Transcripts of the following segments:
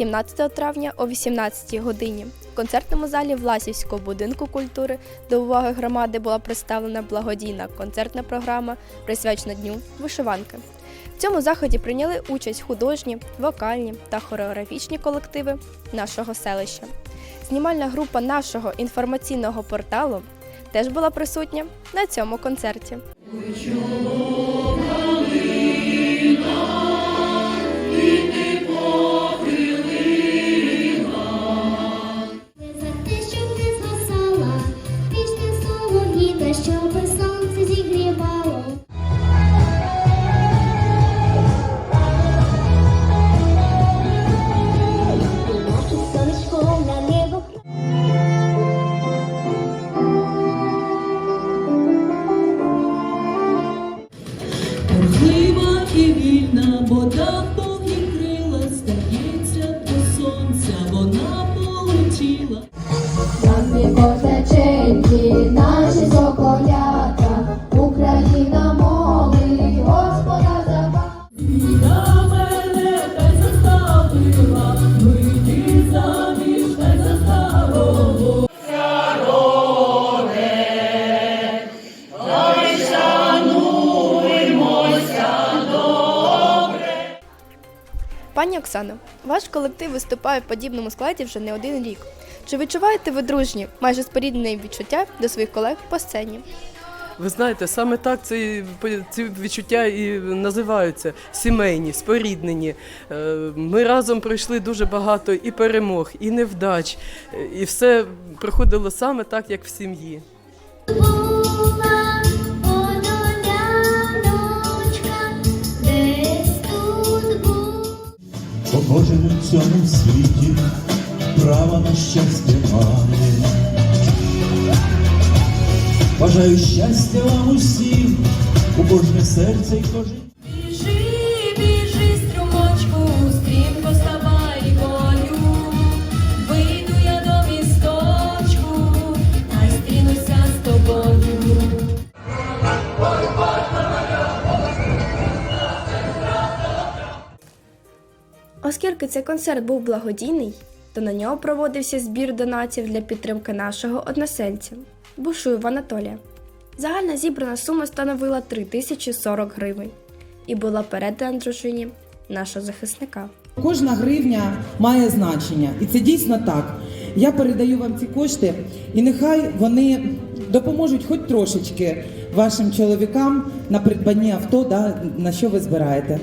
17 травня о 18 годині в концертному залі Власівського будинку культури до уваги громади була представлена благодійна концертна програма, присвячена Дню вишиванки. В цьому заході прийняли участь художні, вокальні та хореографічні колективи нашого селища. Знімальна група нашого інформаційного порталу теж була присутня на цьому концерті. Пані Оксано, ваш колектив виступає в подібному складі вже не один рік. Чи відчуваєте ви дружні, майже споріднені відчуття до своїх колег по сцені? Ви знаєте, саме так ці, ці відчуття і називаються сімейні, споріднені. Е, Ми разом пройшли дуже багато і перемог, і невдач, е, і все проходило саме так, як в сім'ї. Кожен у цьому світі права на щастя має. Бажаю щастя вам усім, у кожне серце і кожен. Оскільки цей концерт був благодійний, то на нього проводився збір донатів для підтримки нашого односельця Бушуєва Анатолія. Загальна зібрана сума становила 3040 гривень і була передана дружині нашого захисника. Кожна гривня має значення, і це дійсно так. Я передаю вам ці кошти, і нехай вони допоможуть хоч трошечки вашим чоловікам на придбанні авто, да, на що ви збираєте.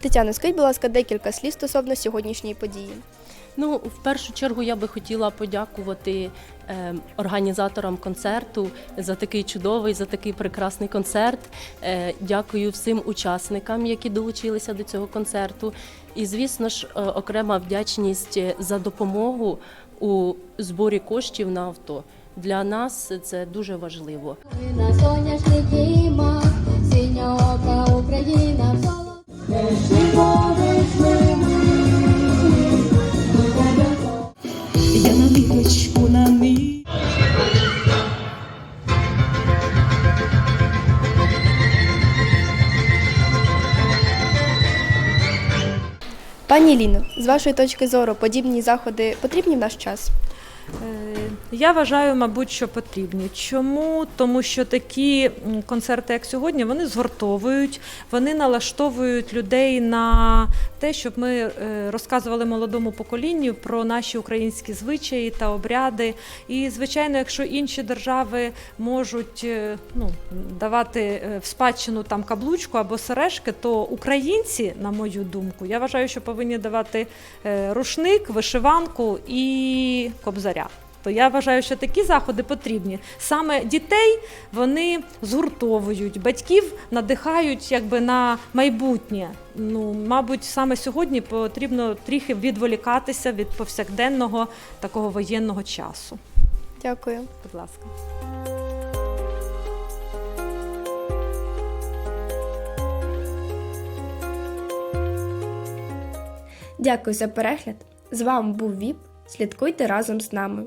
Тетяно, скажіть, будь ласка, декілька слів стосовно сьогоднішньої події. Ну, в першу чергу я би хотіла подякувати е, організаторам концерту за такий чудовий, за такий прекрасний концерт. Е, дякую всім учасникам, які долучилися до цього концерту. І, звісно ж, е, окрема вдячність за допомогу у зборі коштів на авто. Для нас це дуже важливо. На сонячний діма, синя ока Україна. Пані Ліно, з вашої точки зору, подібні заходи потрібні в наш час? Е, Я вважаю, мабуть, що потрібні. Чому? Тому що такі концерти, як сьогодні, вони згуртовують, вони налаштовують людей на те, щоб ми е, розказували молодому поколінню про наші українські звичаї та обряди. І, звичайно, якщо інші держави можуть е, ну, давати в спадщину там каблучку або сережки, то українці, на мою думку, я вважаю, що повинні давати рушник, вишиванку і кобзаря. То я вважаю, що такі заходи потрібні. Саме дітей вони згуртовують, батьків надихають якби на майбутнє. Ну, мабуть, саме сьогодні потрібно трохи відволікатися від повсякденного такого воєнного часу. Дякую. Будь ласка. Дякую за перегляд. З вами був ВІП. Слідкуйте разом з нами.